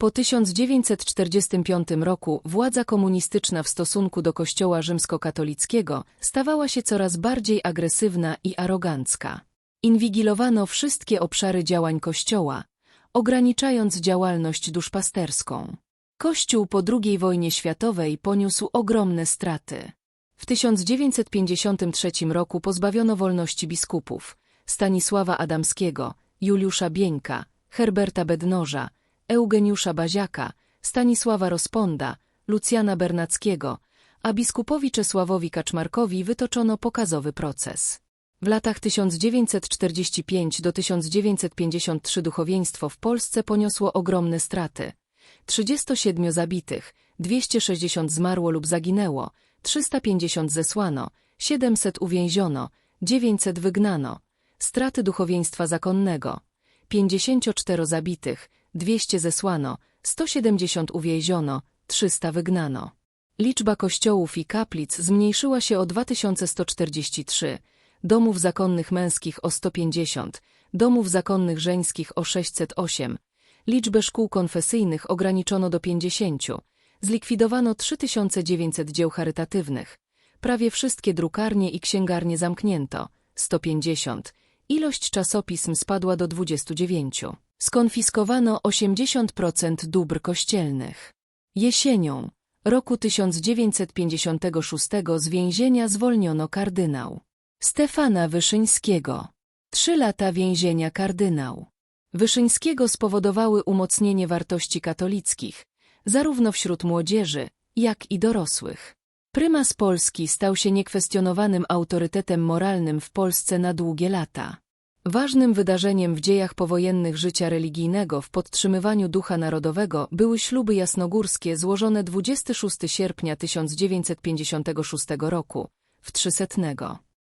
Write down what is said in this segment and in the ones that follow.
Po 1945 roku władza komunistyczna w stosunku do Kościoła rzymskokatolickiego stawała się coraz bardziej agresywna i arogancka. Inwigilowano wszystkie obszary działań Kościoła, ograniczając działalność duszpasterską. Kościół po II wojnie światowej poniósł ogromne straty. W 1953 roku pozbawiono wolności biskupów Stanisława Adamskiego, Juliusza Bieńka, Herberta Bednoża, Eugeniusza Baziaka, Stanisława Rozponda, Lucjana Bernackiego, a biskupowi Czesławowi Kaczmarkowi wytoczono pokazowy proces. W latach 1945 do 1953 duchowieństwo w Polsce poniosło ogromne straty. 37 zabitych, 260 zmarło lub zaginęło, 350 zesłano, 700 uwięziono, 900 wygnano. Straty duchowieństwa zakonnego. 54 zabitych, 200 zesłano, 170 uwięziono, 300 wygnano. Liczba kościołów i kaplic zmniejszyła się o 2143, domów zakonnych męskich o 150, domów zakonnych żeńskich o 608. Liczbę szkół konfesyjnych ograniczono do 50. Zlikwidowano 3900 dzieł charytatywnych. Prawie wszystkie drukarnie i księgarnie zamknięto. 150. Ilość czasopism spadła do 29. Skonfiskowano 80% dóbr kościelnych. Jesienią roku 1956 z więzienia zwolniono kardynał Stefana Wyszyńskiego. Trzy lata więzienia kardynał Wyszyńskiego spowodowały umocnienie wartości katolickich, zarówno wśród młodzieży, jak i dorosłych. Prymas Polski stał się niekwestionowanym autorytetem moralnym w Polsce na długie lata. Ważnym wydarzeniem w dziejach powojennych życia religijnego w podtrzymywaniu ducha narodowego były śluby jasnogórskie złożone 26 sierpnia 1956 roku, w 300.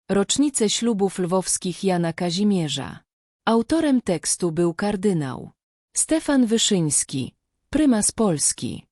rocznicę ślubów lwowskich Jana Kazimierza. Autorem tekstu był kardynał Stefan Wyszyński, prymas Polski.